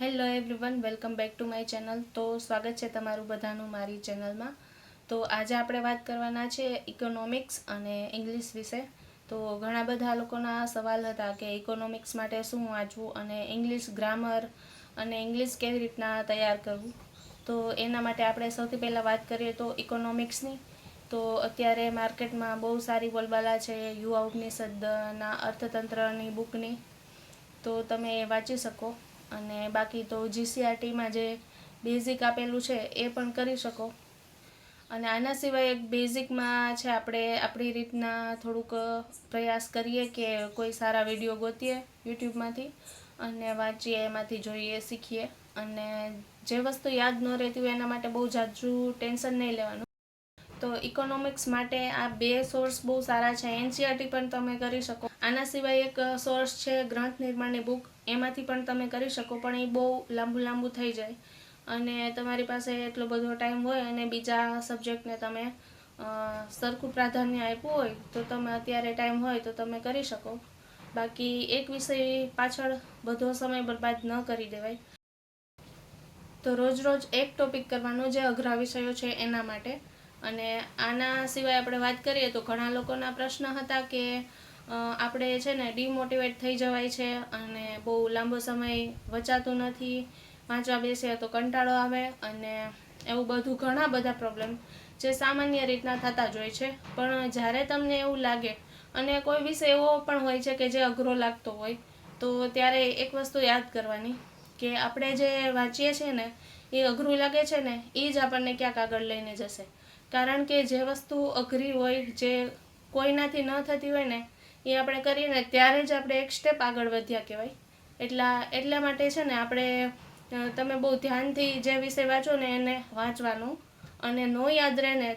Hello everyone, welcome back to my channel. તો સ્વાગત છે તમારું બધાનું મારી ચેનલમાં. તો આજે આપણે વાત કરવાના છે ઇકોનોમિક્સ અને ઇંગ્લિશ વિશે. તો ઘણા બધા લોકોના સવાલ હતા કે ઇકોનોમિક્સ માટે શું વાંચવું અને ઇંગ્લિશ ગ્રામર અને ઇંગ્લિશ કેવી રીતના તૈયાર કરવું. તો એના માટે આપણે સૌથી પહેલાં વાત કરીએ તો ઇકોનોમિક્સની તો અત્યારે માર્કેટમાં બહુ સારી બોલબાલા છે યુવા ઉપનિષદના અર્થતંત્રની બુકની. તો તમે વાંચી શકો. અને બાકી તો જીસીઆરટીમાં જે બેઝિક આપેલું છે, એ પણ કરી શકો. અને આના સિવાય એક બેઝિકમાં છે આપણે આપણી રીતના થોડુંક પ્રયાસ કરીએ કે કોઈ સારા વીડિયો ગોતીએ યુટ્યુબમાંથી અને વાંચીએ, એમાંથી જોઈએ, શીખીએ. અને જે વસ્તુ યાદ ન રહેતી હોય એના માટે બહુ જાજુ ટેન્શન નહીં લેવાનું. તો ઇકોનોમિક્સ માટે આ બે સોર્સ બહુ સારા છે. એનસીઆરટી પણ તમે કરી શકો. આના સિવાય એક સોર્સ છે ગ્રંથ નિર્માણની બુક એમાંથી પણ તમે કરી શકો, પણ એ બહુ લાંબુ લાંબુ થઈ જાય. અને તમારી પાસે એટલો બધો ટાઈમ હોય અને બીજા સબ્જેક્ટને તમે સરખું પ્રાધાન્ય આપ્યું હોય તો તમે અત્યારે ટાઈમ હોય તો તમે કરી શકો. બાકી એક વિષય પાછળ બધો સમય બરબાદ ન કરી દેવાય. તો રોજ રોજ એક ટોપિક કરવાનો જે અઘરા વિષયો છે એના માટે અને આના સિવાય આપણે વાત કરીએ તો ઘણા લોકોના પ્રશ્ન હતા કે આપણે છે ને ડિમોટિવેટ થઈ જવાય છે અને બહુ લાંબો સમય વચાતું નથી, વાંચવા બેસીએ તો કંટાળો આવે અને એવું બધું ઘણા બધા પ્રોબ્લેમ જે સામાન્ય રીતના થતા જ હોય છે. પણ જ્યારે તમને એવું લાગે, અને કોઈ વિષય એવો પણ હોય છે કે જે અઘરો લાગતો હોય, તો ત્યારે એક વસ્તુ યાદ કરવાની કે આપણે જે વાંચીએ છીએ ને, એ અઘરું લાગે છે ને, એ જ આપણને ક્યાંક આગળ લઈને જશે. કારણ કે જે વસ્તુ અઘરી હોય, જે કોઈનાથી ન થતી હોય ને, એ આપણે કરીએ ને, ત્યારે જ આપણે એક સ્ટેપ આગળ વધ્યા કહેવાય. એટલા એટલા માટે છે ને, આપણે તમે બહુ ધ્યાનથી જે વિષય વાંચો ને, એને વાંચવાનું. અને નો યાદ રહે ને,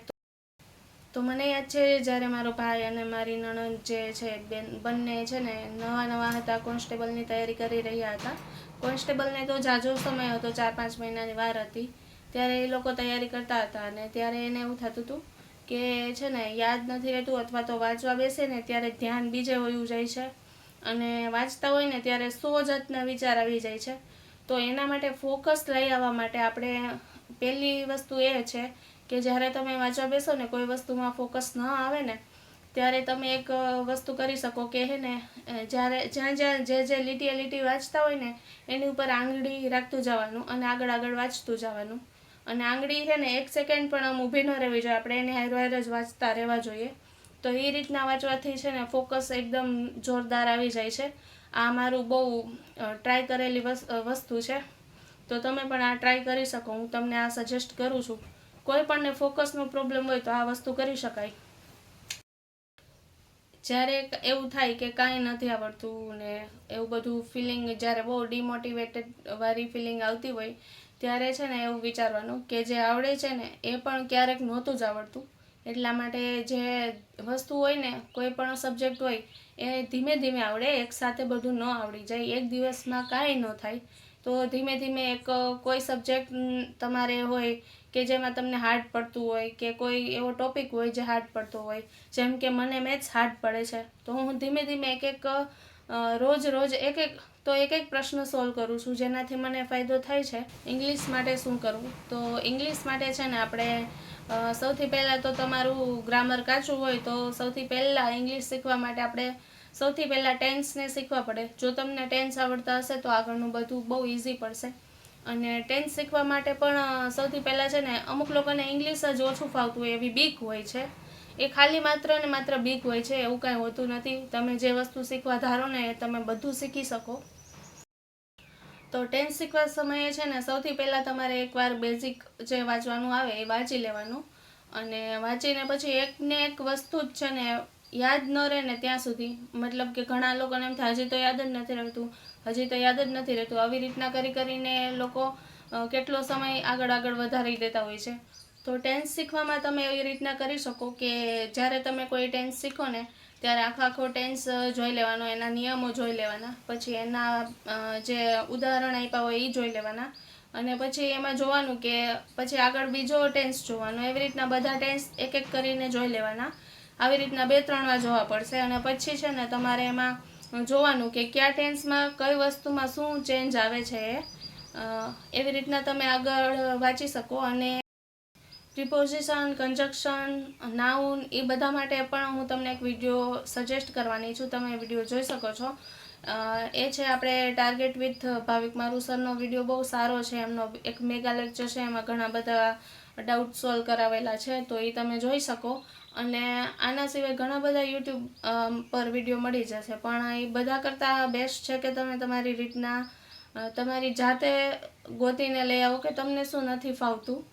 તો મને યાદ છે, જ્યારે મારો ભાઈ અને મારી નણંદ જે છે બેન બંને છે ને, નવા નવા હતા, કોન્સ્ટેબલની તૈયારી કરી રહ્યા હતા. કોન્સ્ટેબલને તો જાજો સમય હતો, ચાર પાંચ મહિનાની વાર હતી. ત્યારે એ લોકો તૈયારી કરતા હતા અને ત્યારે એને એવું થતું હતું કે છે ને, યાદ નથી રહેતું અથવા તો વાંચવા બેસે ને ત્યારે ધ્યાન બીજે વયું જાય છે અને વાંચતા હોય ને ત્યારે સો જાતના વિચાર આવી જાય છે. તો એના માટે ફોકસ લઈ આવવા માટે આપણે પહેલી વસ્તુ એ છે કે જ્યારે તમે વાંચવા બેસો ને, કોઈ વસ્તુમાં ફોકસ ન આવે ને, ત્યારે તમે એક વસ્તુ કરી શકો કે હે ને જ્યારે જ્યાં જ્યાં જે જે લીટીએ લીટી વાંચતા હોય ને, એની ઉપર આંગળી રાખતું જવાનું અને આગળ આગળ વાંચતું જવાનું. અને આંગળી છે ને એક સેકન્ડ પણ આમ ઊભી ન રહેવી જોઈએ. આપણે એને હારો જ વાંચતા રહેવા જોઈએ. તો એ રીતના વાંચવાથી છે ને ફોકસ એકદમ જોરદાર આવી જાય છે. આ મારું બહુ ટ્રાય કરેલી વસ્તુ છે. તો તમે પણ આ ટ્રાય કરી શકો. હું તમને આ સજેસ્ટ કરું છું. કોઈ પણને ફોકસનો પ્રોબ્લેમ હોય તો આ વસ્તુ કરી શકાય. જ્યારે એવું થાય કે કાંઈ નથી આવડતું ને એવું બધું ફિલિંગ જ્યારે બહુ ડિમોટિવેટેડ વાળી ફિલિંગ આવતી હોય ત્યારે છે ને એવું વિચારવાનું કે જે આવડે છે ને એ પણ ક્યારેક નહોતું જ આવડતું. એટલા માટે જે વસ્તુ હોય ને, કોઈ પણ સબ્જેક્ટ હોય, એ ધીમે ધીમે આવડે એકસાથે બધું ન આવડી જાય, એક દિવસમાં કાંઈ ન થાય. તો ધીમે ધીમે એક કોઈ સબ્જેક્ટ તમારે હોય કે જેમાં તમને હાર્ડ પડતું હોય કે કોઈ એવો ટોપિક હોય જે હાર્ડ પડતો હોય, જેમ કે મને મેથ્સ હાર્ડ પડે છે, તો હું ધીમે ધીમે એક એક રોજ રોજ એક એક તો એક એક પ્રશ્ન સોલ્વ કરું છું. જેનાથી મને ફાયદો થાય છે. ઇંગ્લિશ માટે શું કરવું તો ઇંગ્લિશ માટે છે ને આપણે સૌથી પહેલાં તો તમારું ગ્રામર કાચું હોય તો સૌથી પહેલાં ઇંગ્લિશ શીખવા માટે આપણે સૌથી પહેલાં ટેન્સને શીખવા પડે. જો તમને ટેન્સ આવડતા હશે તો આગળનું બધું બહુ ઇઝી પડશે. અને ટેન્સ શીખવા માટે પણ સૌથી પહેલાં છે ને અમુક લોકોને ઇંગ્લિશ જ ઓછું ફાવતું હોય, એવી બીક હોય છે. એ ખાલી માત્ર ને માત્ર બીક હોય છે, એવું કાંઈ હોતું નથી. તમે જે વસ્તુ શીખવા ધારો ને એ તમે બધું શીખી શકો. તો ટેન્સ શીખવા સમયે છે ને સૌથી પહેલાં તમારે એકવાર બેઝિક જે વાંચવાનું આવે એ વાંચી લેવાનું. અને વાંચીને પછી એકને એક વસ્તુ જ છે ને યાદ ન રહે ને ત્યાં સુધી. મતલબ કે ઘણા લોકોને એમ થાય, હજી તો યાદ જ નથી રહેતું. હજી તો યાદ જ નથી રહેતું. આવી રીતના કરી કરીને લોકો કેટલો સમય આગળ આગળ વધારી દેતા હોય છે. તો ટેન્સ શીખવામાં તમે એવી રીતના કરી શકો કે જ્યારે તમે કોઈ ટેન્સ શીખો ને ત્યારે આખો આખો ટેન્સ જોઈ લેવાનો, એના નિયમો જોઈ લેવાના. પછી એના જે ઉદાહરણ આપ્યા હોય એ જોઈ લેવાના. અને પછી એમાં જોવાનું કે પછી આગળ બીજો ટેન્સ જોવાનો. એવી રીતના બધા ટેન્સ એક એક કરીને જોઈ લેવાના. આવી રીતના બે ત્રણ વાર જોવા પડશે. અને પછી છે ને તમારે એમાં જોવાનું કે કયા ટેન્સમાં કઈ વસ્તુમાં શું ચેન્જ આવે છે એ. એવી રીતના તમે આગળ વાંચી શકો અને પ્રિપોઝિશન કન્જક્શન નાઉન એ બધા માટે પણ હું તમને એક વીડિયો સજેસ્ટ કરવાની છું. તમે વીડિયો જોઈ શકો છો. એ છે આપણે ટાર્ગેટ વિથ ભાવિક મારુ સરનો વીડિયો બહુ સારો છે. એમનો એક મેગા લેક્ચર છે. એમાં ઘણા બધા ડાઉટ સોલ્વ કરાવેલા છે. તો એ તમે જોઈ શકો. અને આના સિવાય ઘણા બધા યુટ્યુબ પર વીડિયો મળી જશે. પણ એ બધા કરતાં બેસ્ટ છે કે તમે તમારી રીતના તમારી જાતે ગોતીને લઈ આવો કે તમને શું નથી ફાવતું?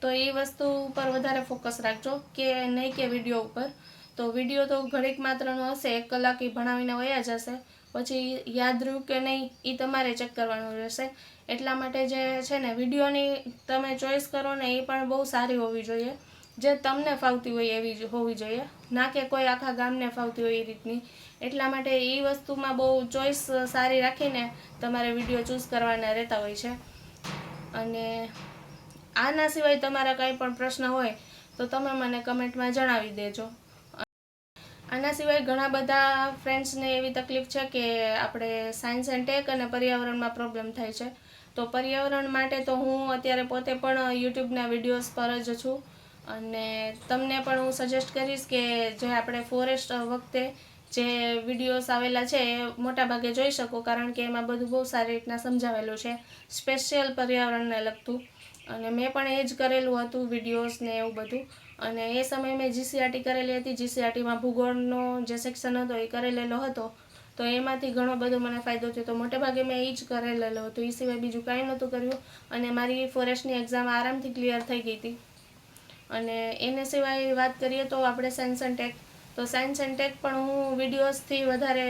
તો એ વસ્તુ ઉપર વધારે ફોકસ રાખજો, કે નહીં કે વીડિયો ઉપર. તો વીડિયો તો ઘડીક માત્રનો હશે, એક કલાક એ ભણાવીને વયા જશે. પછી યાદ રહ્યું કે નહીં એ તમારે ચેક કરવાનું રહેશે. એટલા માટે જે છે ને વિડીયોની તમે ચોઈસ કરો ને એ પણ બહુ સારી હોવી જોઈએ. જે તમને ફાવતી હોય એવી હોવી જોઈએ. ના કે કોઈ આખા ગામને ફાવતી હોય એ રીતની. એટલા માટે એ વસ્તુમાં બહુ ચોઈસ સારી રાખીને તમારે વીડિયો ચૂઝ કરવાના રહેતા હોય છે. અને આના સિવાય તમારા કંઈ પણ પ્રશ્ન હોય, તો તમે મને કમેન્ટમાં જણાવી દેજો. આના સિવાય ઘણા બધા ફ્રેન્ડ્સને એવી તકલીફ છે કે આપણે સાયન્સ એન્ડ ટેક અને પર્યાવરણમાં પ્રોબ્લેમ થાય છે. તો પર્યાવરણ માટે તો હું અત્યારે પોતે પણ યુટ્યુબના વિડીયોઝ પર જ છું. અને તમને પણ હું સજેસ્ટ કરીશ કે જે આપણે ફોરેસ્ટ વખતે જે વિડીયોઝ આવેલા છે એ મોટાભાગે જોઈ શકો, કારણ કે એમાં બધું બહુ સારી રીતના સમજાવેલું છે. સ્પેશિયલ પર્યાવરણને લગતું. અને મેં પણ એ જ કરેલું હતું વિડીયોઝ ને એવું બધું. અને એ સમયે મેં જીસીઆરટી કરેલી હતી. જીસીઆરટીમાં ભૂગોળનો જે સેક્શન હતો એ કરેલેલો હતો. તો એમાંથી ઘણો બધો મને ફાયદો થયો. તો મોટે ભાગે મેં એ જ કરેલેલો હતો. એ સિવાય બીજું કાંઈ નહોતું કર્યું. અને મારી ફોરેસ્ટની એક્ઝામ આરામથી ક્લિયર થઈ ગઈ હતી. અને એને સિવાય વાત કરીએ તો આપણે સાયન્સ એન્ડ ટેક તો સાયન્સ એન્ડ ટેક પણ હું વિડીયોઝથી વધારે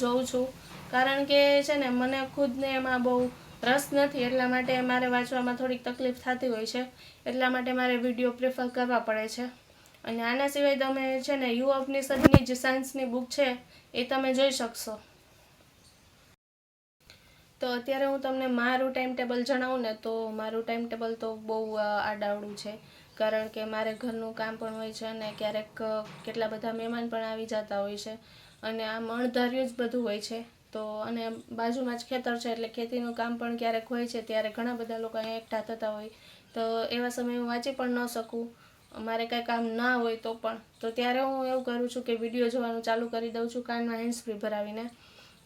જોઉં છું. કારણ કે છે ને, મને ખુદને એમાં બહુ રસ નથી, એટલા માટે મારે વાંચવામાં થોડીક તકલીફ થતી હોય છે. એટલા માટે મારે વીડિયો પ્રિફર કરવા પડે છે. અને આના સિવાય તમે છે ને યુ ઉપનિષદની જે સાયન્સની બુક છે, એ તમે જોઈ શકશો. તો અત્યારે હું તમને મારું ટાઈમ ટેબલ જણાવું ને, તો મારું ટાઈમ ટેબલ તો બહુ આડાવડું છે. કારણ કે મારે ઘરનું કામ પણ હોય છે અને ક્યારેક કેટલા બધા મહેમાન પણ આવી જતા હોય છે. અને આ મણધાર્યું જ બધું હોય છે. તો અને બાજુમાં જ ખેતર છે એટલે ખેતીનું કામ પણ ક્યારેક હોય છે, ત્યારે ઘણા બધા લોકો અહીંયા એકઠા થતા હોય. તો એવા સમયે હું વાંચી પણ ન શકું. મારે કાંઈ કામ ના હોય તો પણ. તો ત્યારે હું એવું કરું છું કે વીડિયો જોવાનું ચાલુ કરી દઉં છું, કાનમાં હેન્ડસ્ફ્રી ભરાવીને.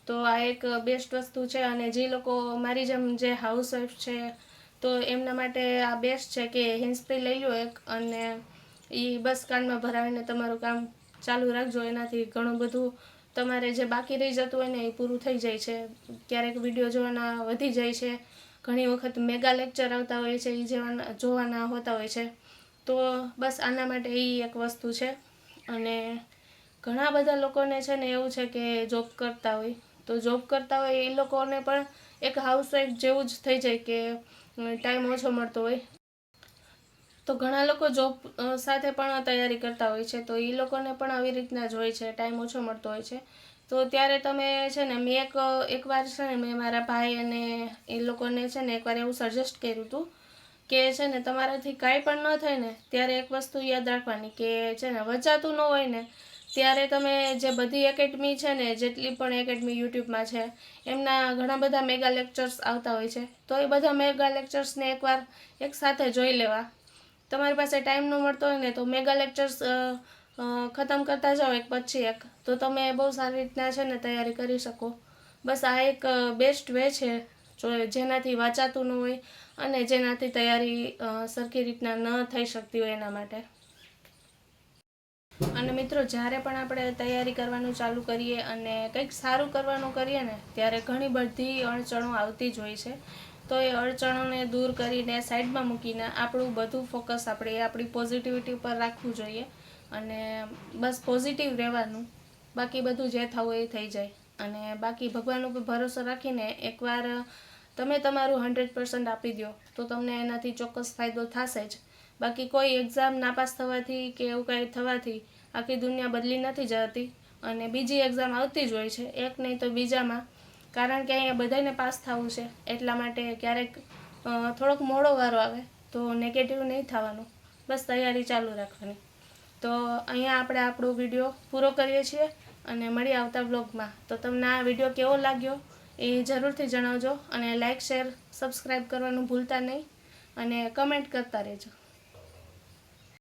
તો આ એક બેસ્ટ વસ્તુ છે અને જે લોકો મારી જેમ જે હાઉસવાઈફ છે, તો એમના માટે આ બેસ્ટ છે કે હેન્ડ્સ ફ્રી લઈ લો એક અને એ બસ કાનમાં ભરાવીને તમારું કામ ચાલુ રાખજો. એનાથી ઘણું બધું તમારે જે બાકી રહી જતું હોય ને એ પૂરું થઈ જાય છે. ક્યારેક વીડિયો જોવાના વધી જાય છે. ઘણી વખત મેગા લેક્ચર આવતા હોય છે એ જેવાના, જોવાના હોતા હોય છે. તો બસ આના માટે એ એક વસ્તુ છે. અને ઘણા બધા લોકોને છે ને એવું છે કે જોબ કરતા હોય. તો જોબ કરતા હોય એ લોકોને પણ એક હાઉસવાઈફ જેવું જ થઈ જાય કે ટાઈમ ઓછો મળતો હોય. તો ઘણા લોકો જોબ સાથે પણ તૈયારી કરતા હોય છે. તો એ લોકોને પણ આવી રીતના જ હોય છે. ટાઈમ ઓછો મળતો હોય છે. તો ત્યારે તમે છે ને, મેં એક એકવાર છે ને, મેં મારા ભાઈ અને એ લોકોને છે ને એકવાર એવું સજેસ્ટ કર્યું હતું કે છે ને, તમારાથી કાંઈ પણ ન થાય ને, ત્યારે એક વસ્તુ યાદ રાખવાની કે છે ને, વચાતું ન હોય ને, ત્યારે તમે જે બધી એકેડમી છે ને, જેટલી પણ એકેડમી યુટ્યુબમાં છે, એમના ઘણા બધા મેગા લેક્ચર્સ આવતા હોય છે. તો એ બધા મેગા લેક્ચર્સને એકવાર એક સાથે જોઈ લેવા. તમારી પાસે ટાઈમ ન મળતો હોય ને તો મેગા લેક્ચર્સ ખતમ કરતા જાઓ એક પછી એક. તો તમે બહુ સારી રીતના છે ને તૈયારી કરી શકો. બસ આ એક બેસ્ટ વે છે, જો જેનાથી વાંચાતું ન હોય અને જેનાથી તૈયારી સરખી રીતના ન થઈ શકતી હોય એના માટે. અને મિત્રો, જ્યારે પણ આપણે તૈયારી કરવાનું ચાલુ કરીએ અને કંઈક સારું કરવાનું કરીએ ને, ત્યારે ઘણી બધી અડચણો આવતી જ હોય છે. તો એ અડચણોને દૂર કરીને સાઈડમાં મૂકીને આપણું બધું ફોકસ આપણે આપણી પોઝિટિવિટી ઉપર રાખવું જોઈએ અને બસ પોઝિટિવ રહેવાનું. બાકી બધું જે થવું એ થઈ જાય. અને બાકી ભગવાન ઉપર ભરોસો રાખીને એકવાર તમે તમારું હંડ્રેડ પર્સન્ટ આપી દો તો તમને એનાથી ચોક્કસ ફાયદો થશે જ. બાકી કોઈ એક્ઝામ નાપાસ થવાથી કે એવું કાંઈ થવાથી આખી દુનિયા બદલી નથી જતી અને બીજી એક્ઝામ આવતી જ હોય છે. એક નહીં તો બીજામાં કારણ કે અહીંયા બધાને પાસ થવું છે, એટલા માટે ક્યારેક થોડોક મોડો વારો આવે, તો નેગેટિવ નહીં થવાનું. બસ તૈયારી ચાલુ રાખવાની. તો અહીંયા આપણે આપણો વીડિયો પૂરો કરીએ છીએ અને મળી આવતા બ્લોગમાં તો તમને આ વીડિયો કેવો લાગ્યો એ જરૂરથી જણાવજો અને લાઇક શેર સબસ્ક્રાઈબ કરવાનું ભૂલતા નહીં અને કમેન્ટ કરતા રહેજો.